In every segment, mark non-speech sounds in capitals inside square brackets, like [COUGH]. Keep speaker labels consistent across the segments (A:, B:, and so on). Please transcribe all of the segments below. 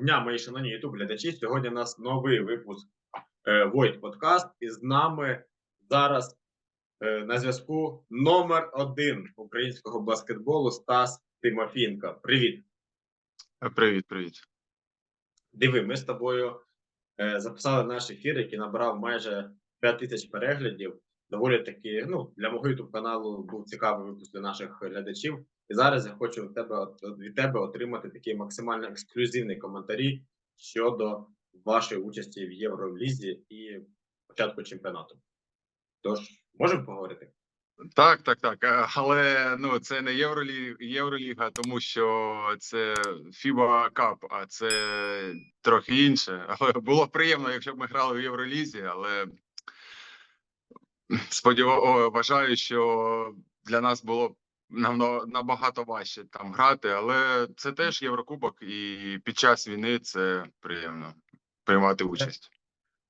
A: дня, мої шановні ютуб глядачі. Сьогодні у нас новий випуск е, Войт Подкаст. І з нами зараз е, на зв'язку номер один українського баскетболу Стас Тимофінко. Привіт.
B: Е, Привіт, привіт.
A: Диви, ми з тобою е, записали наш ефір, який набрав майже 5 тисяч переглядів. Доволі таки, ну, для мого ютуб каналу був цікавий випуск для наших глядачів. І зараз я хочу від тебе, від тебе отримати такі максимально ексклюзивні коментарі щодо вашої участі в Євролізі і початку чемпіонату. Тож, можемо поговорити?
B: Так, так, так. е, Але ну це не Євролі... Євроліга, тому що це FIBA Cup, а це трохи інше. [LAUGHS] Але було б приємно, якщо б ми грали в Євролізі, але сподіваю, вважаю, що для нас було б намно- набагато важче там грати, але це теж Єврокубок, і під час війни це приємно приймати участь.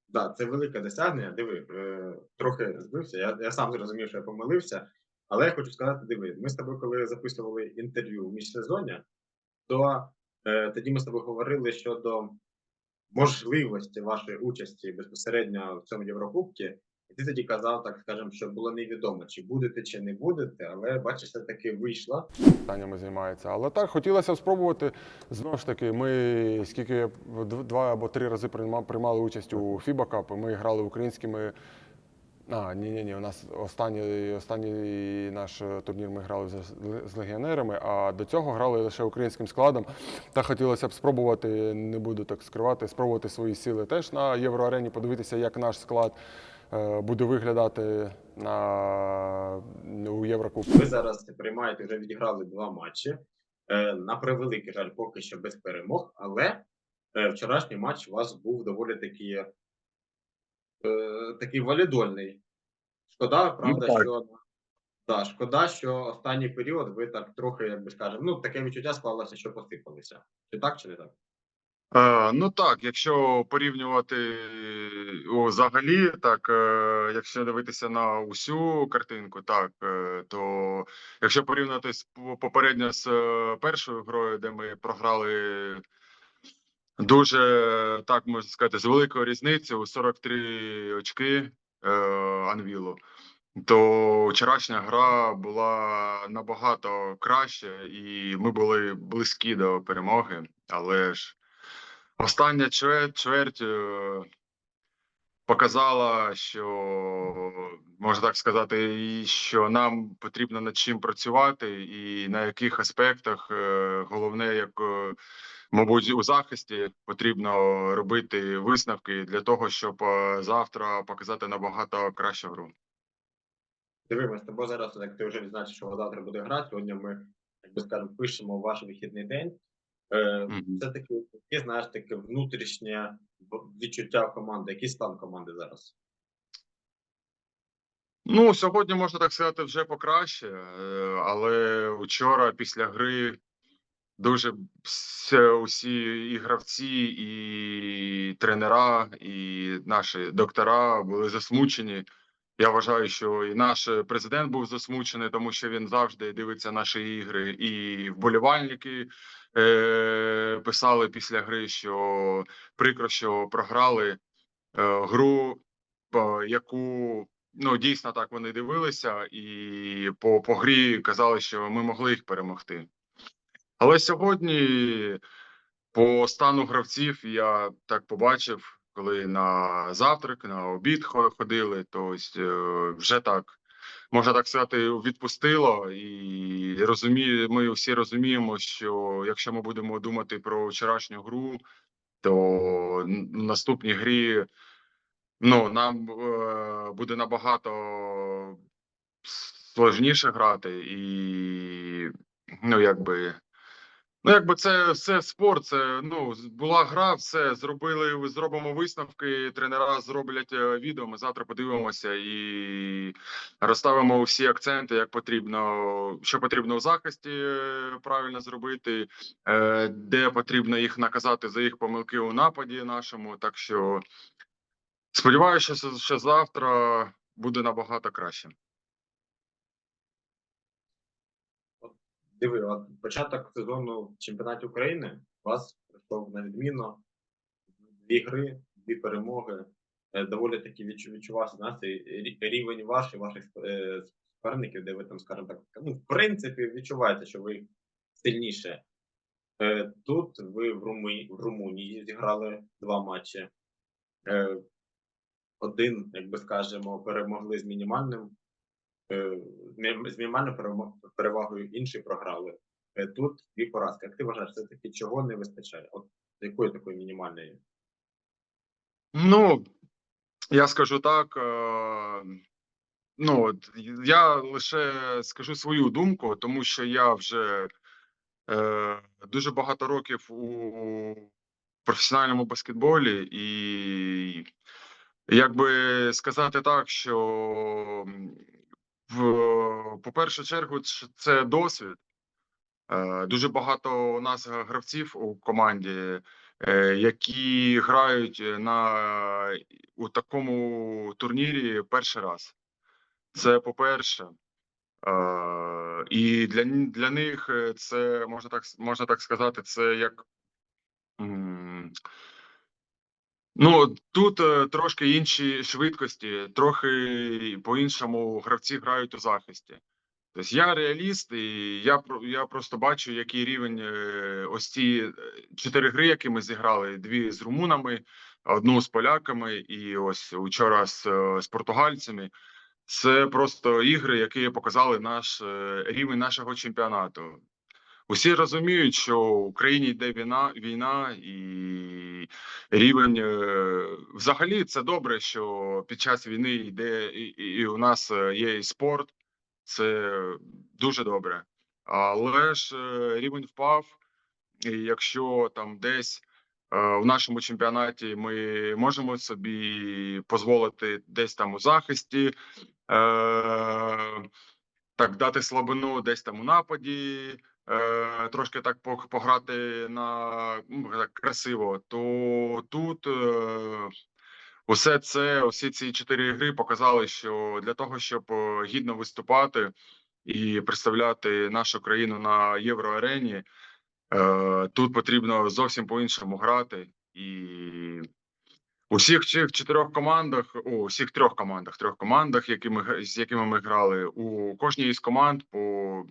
A: Да, це велике досягнення. Диви, е, трохи збився. Я, я сам зрозумів, що я помилився. Але я хочу сказати: диви, ми з тобою, коли записували інтерв'ю в міжсезоння, то е, тоді ми з тобою говорили щодо можливості вашої участі безпосередньо в цьому Єврокубці. І ти тоді казав, так скажемо, що було невідомо, чи будете, чи не будете, але бачиш, все таки вийшло.
C: питаннями займається. Але так, хотілося б спробувати. Знову ж таки, ми скільки дв- два або три рази прийма- приймали участь у FIBA Cup, ми грали українськими. А, ні, ні, ні. У нас останній, останній наш е, турнір ми грали з, легіонерами, а до цього грали лише українським складом. Та хотілося б спробувати, не буду так скривати, спробувати свої сили теж на євроарені, подивитися, як наш склад буде виглядати на, у Єврокубку.
A: Ви зараз приймаєте, вже відіграли два матчі. Е, на превеликий жаль, поки що без перемог, але е, вчорашній матч у вас був доволі таки, е, такий валідольний. Шкода, правда,
B: так.
A: що да, шкода, що останній період ви так трохи, як би скажемо, ну таке відчуття склалося, що посипалися. Чи так, чи не так?
B: Е, ну так, якщо порівнювати взагалі, так е, якщо дивитися на усю картинку, так е, то якщо порівняти з по- попередньо з першою грою, де ми програли дуже так можна сказати, з великою різницею у 43 очки Анвілу, то вчорашня гра була набагато краще, і ми були близькі до перемоги, але ж. Остання чверть, е, показала, що можна так сказати, що нам потрібно над чим працювати, і на яких аспектах е, головне, як е, мабуть, у захисті потрібно робити висновки для того, щоб завтра показати набагато кращу гру.
A: Диви, ми з тобою зараз, як ти вже відзначив, що завтра буде гра. Сьогодні ми, як скажемо, пишемо ваш вихідний день. Це таке, таке, знаєш, таке внутрішнє відчуття команди. Який стан команди зараз?
B: Ну, сьогодні можна так сказати, вже покраще, е, але вчора після гри дуже усі і гравці, і тренера, і наші доктора були засмучені. Я вважаю, що і наш президент був засмучений, тому що він завжди дивиться наші ігри, і вболівальники е, писали після гри, що прикро, що програли е, гру, по яку ну дійсно так вони дивилися, і по, по грі казали, що ми могли їх перемогти. Але сьогодні, по стану гравців, я так побачив, коли на завтрак, на обід ходили, то есть, е, вже так. Можна так сказати, відпустило, і розумію, ми всі розуміємо, що якщо ми будемо думати про вчорашню гру, то в наступній грі ну, нам е, буде набагато сложніше грати, і ну, якби. Ну, якби це все спорт, це ну була гра, все зробили. Зробимо висновки. Тренера зроблять е, відео. Ми завтра подивимося і розставимо всі акценти, як потрібно, що потрібно в захисті е, правильно зробити, е, де потрібно їх наказати за їх помилки у нападі нашому. Так що сподіваюся, що завтра буде набагато краще.
A: Диви, початок сезону в чемпіонаті України вас йшов на відмінно. Дві гри, дві перемоги. Е, Доволі таки відчувався знаєте, рі- рівень ваш і ваших е, суперників, де ви там, скажімо так, ну, в принципі, відчуваєте, що ви сильніше. Е, Тут ви в, Руми, в Румунії зіграли два матчі. Один, як би скажемо, перемогли з мінімальним з мінімальною перевагою, інший програли. Е, Тут дві поразки. Як ти вважаєш, все таки чого не вистачає? От якої такої мінімальної?
B: Ну, я скажу так. е, Ну, от я лише скажу свою думку, тому що я вже е, дуже багато років у професіональному баскетболі, і якби сказати так, що по першу чергу це досвід. Е, Дуже багато у нас гравців у команді, е, які грають на у такому турнірі перший раз. Це по-перше. Е, І для, для них е, це можна так можна так сказати, це як. Ну, тут е, трошки інші швидкості, трохи по-іншому гравці грають у захисті. Тобто я реаліст, і я я просто бачу, який рівень е, ось ці е, чотири гри, які ми зіграли: дві з румунами, одну з поляками, і ось учора з, е, з португальцями. Це просто ігри, які показали наш е, рівень нашого чемпіонату. Усі розуміють, що в Україні йде війна, війна і рівень е, взагалі це добре, що під час війни йде і, і, у нас е, є і спорт. Це дуже добре. Але ж е, рівень впав, і якщо там десь в нашому чемпіонаті ми можемо собі дозволити десь там у захисті, так дати слабину десь там у нападі, трошки так пог- пограти на ну, так красиво, то тут. Е, Усе це, усі ці чотири гри показали, що для того, щоб е, гідно виступати і представляти нашу країну на євроарені, е, тут потрібно зовсім по-іншому грати. І у всіх цих чотирьох командах, у усіх трьох командах, трьох командах, які ми, з якими ми грали, у кожній із команд по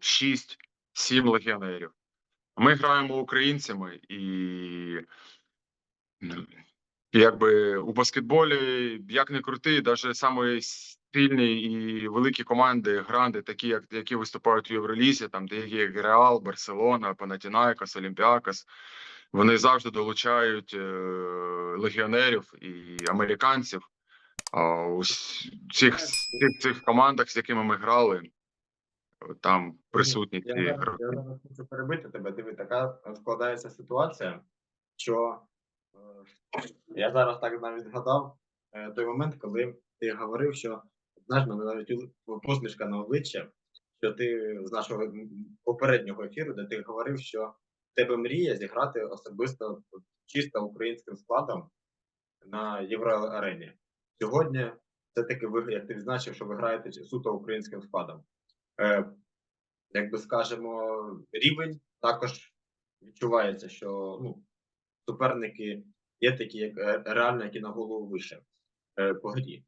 B: 6-7 легіонерів. Ми граємо українцями і. Якби у баскетболі, як не крути, навіть самі сильні і великі команди, гранди, такі, як які виступають у Євролізі, там такі як Реал, Барселона, Панатінайкос, Олімпіакос, вони завжди долучають е, легіонерів і американців. А у цих, цих, цих командах, з якими ми грали, там присутні
A: Я
B: ці гравці.
A: я зараз хочу перебити тебе. Диви, така складається ситуація, що е, я зараз так навіть згадав е, той момент, коли ти говорив, що знаєш, мене навіть посмішка на обличчя, що ти з нашого попереднього ефіру, де ти говорив, що в тебе мрія зіграти особисто чисто українським складом на євроарені. Сьогодні все-таки ви, як ти відзначив, що ви граєте суто українським складом. Е, як би скажемо, рівень також відчувається, що ну, суперники є такі, як е, реально, які на голову вище е, по грі.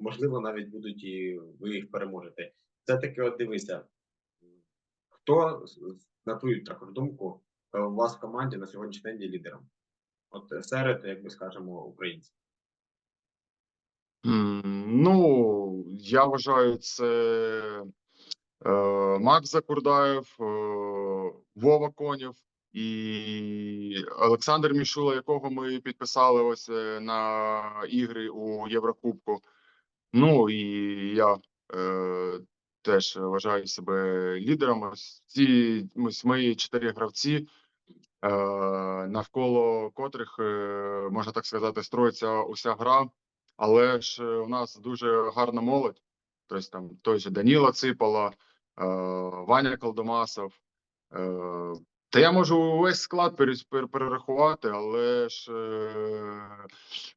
A: Можливо, навіть будуть і ви їх переможете. Все-таки от дивися, хто на твою також думку у вас в команді на сьогоднішній день є лідером? От серед, як би скажемо, українців.
B: Ну, я вважаю, це Макс Закурдаєв, е, Вова Конєв і Олександр Мішула, якого ми підписали ось е, на ігри у Єврокубку. Ну і я е, теж вважаю себе лідером. Ці ось мої чотири гравці, е, навколо котрих, е, можна так сказати, строїться уся гра. Але ж е, у нас дуже гарна молодь. Тобто там той же Даніла Ципала, е, Ваня Колдомасов. Е, та я можу весь склад перерахувати, але ж е,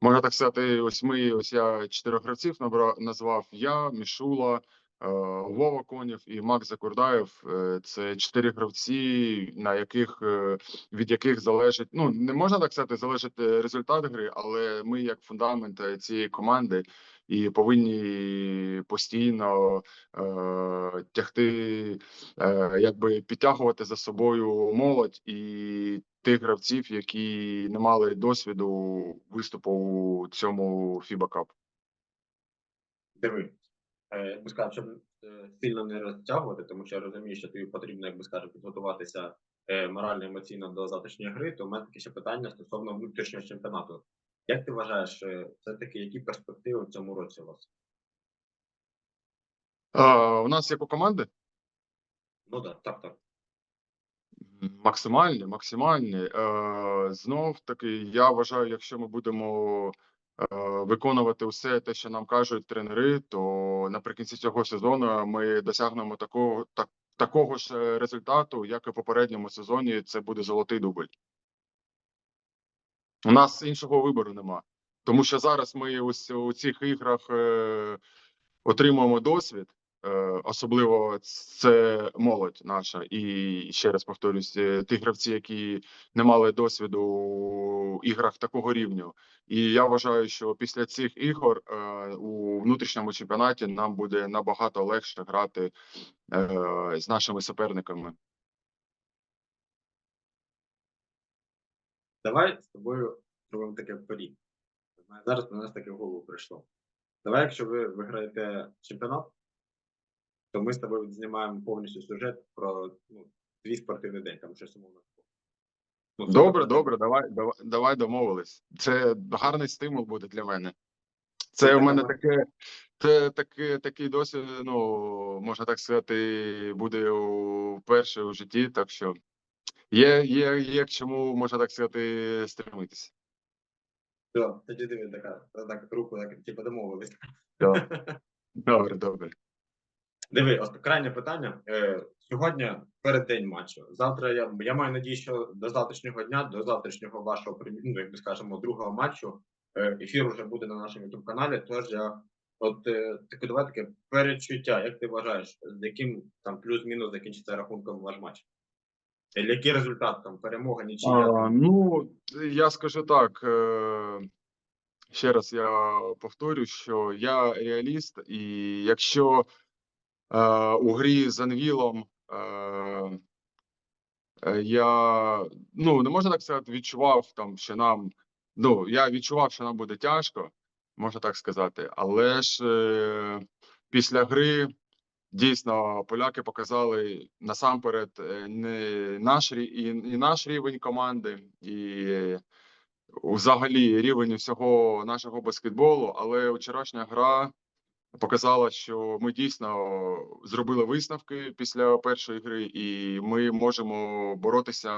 B: можна так сказати, ось ми, ось я чотирьох гравців набрав, назвав я, Мішула, Вова Конєв і Макс Закурдаєв. Е, Це чотири гравці, на яких е, від яких залежить. Ну не можна так сказати, залежить е, результат гри, але ми як фундамент е, цієї команди і повинні постійно е, тягти, е, якби підтягувати за собою молодь і тих гравців, які не мали досвіду виступу у цьому FIBA Cup.
A: Диви, е, би сказав, щоб е, сильно не розтягувати, тому що я розумію, що тобі потрібно, як би підготуватися е, морально емоційно до завтрашньої гри, то в мене таке ще питання стосовно внутрішнього чемпіонату. Як ти вважаєш, е, все-таки які перспективи в цьому році у вас?
B: Е, у нас як у команди
A: Ну так, так, так.
B: максимальні, максимальні. Е, знов таки, я вважаю, якщо ми будемо е, виконувати все те, що нам кажуть тренери, то наприкінці цього сезону ми досягнемо такого так, такого ж результату, як і в попередньому сезоні. Це буде золотий дубль. У нас іншого вибору нема. Тому що зараз ми ось у цих іграх е, отримуємо досвід, е, особливо це молодь наша. І ще раз повторюсь, е, ті гравці, які не мали досвіду у іграх такого рівню. І я вважаю, що після цих ігор е, у внутрішньому чемпіонаті нам буде набагато легше грати е, з нашими суперниками.
A: Давай з тобою зробимо таке порі. Зараз на нас таке в голову прийшло. Давай, якщо ви виграєте чемпіонат, то ми з тобою знімаємо повністю сюжет про ну, твій спортивний день, там щось умовно. Ну,
B: Добре, добре, давай, давай, давай домовились. Це гарний стимул буде для мене. Це
A: Це
B: в мене таке, це таке, такий досвід, ну можна так сказати, буде вперше у житті. Так що є, є, є к чому, можна так сказати, стремитися.
A: Все, тоді диви, така, так, руку, так, типу, домовились. [LAUGHS]
B: Добре, добре.
A: Диви, ось крайнє питання. Е, сьогодні перед день матчу. Завтра я, я маю надію, що до завтрашнього дня, до завтрашнього вашого ну, як би скажемо, другого матчу, е, ефір вже буде на нашому youtube каналі. Тож я от е, таке давай таке перечуття. Як ти вважаєш, з яким там плюс-мінус закінчиться рахунком ваш матч? Е, Який результат там? Перемога, нічия?
B: Ну, я скажу так. Е, ще раз я повторю, що я реаліст, і якщо е, у грі з Анвілом е, е, я ну не можна так сказати, відчував там, що нам ну я відчував, що нам буде тяжко, можна так сказати, але ж е, після гри. Дійсно, поляки показали насамперед е, не наш і, і наш рівень команди, і е, взагалі рівень всього нашого баскетболу. Але вчорашня гра показала, що ми дійсно зробили висновки після першої гри, і ми можемо боротися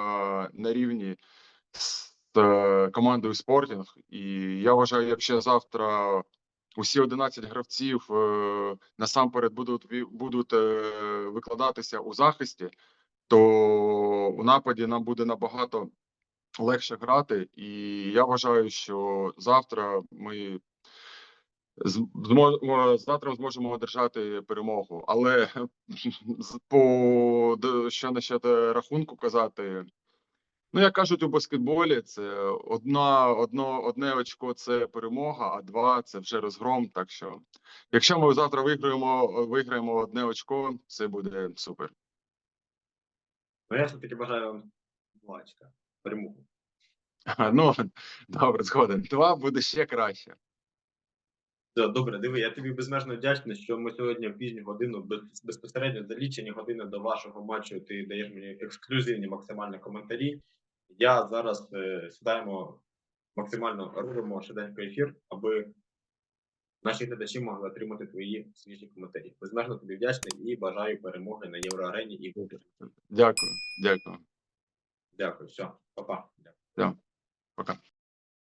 B: на рівні з е, командою Спортінг. І я вважаю, якщо завтра усі 11 гравців е, насамперед будуть будуть е, викладатися у захисті, то у нападі нам буде набагато легше грати. І я вважаю, що завтра ми з- змо- завтра зможемо одержати перемогу. Але [LAUGHS] по що насчет рахунку казати. Ну, як кажуть у баскетболі, це одна, одно, одне очко це перемога, а два це вже розгром. Так що, якщо ми завтра виграємо, виграємо одне очко, це буде супер.
A: Ну, я все-таки бажаю два очка, перемогу.
B: Ну добре, згоден. Два буде ще краще.
A: Все, добре, диви, я тобі безмежно вдячний, що ми сьогодні в пізню годину безпосередньо за лічені години до вашого матчу ти даєш мені ексклюзивні максимальні коментарі. Я зараз е, сідаємо максимально робимо швиденько ефір, аби наші глядачі могли отримати твої свіжі коментарі. Безмежно тобі вдячний і бажаю перемоги на євроарені і в
B: Дякую, дякую.
A: Дякую, все, па-па.
B: Пока.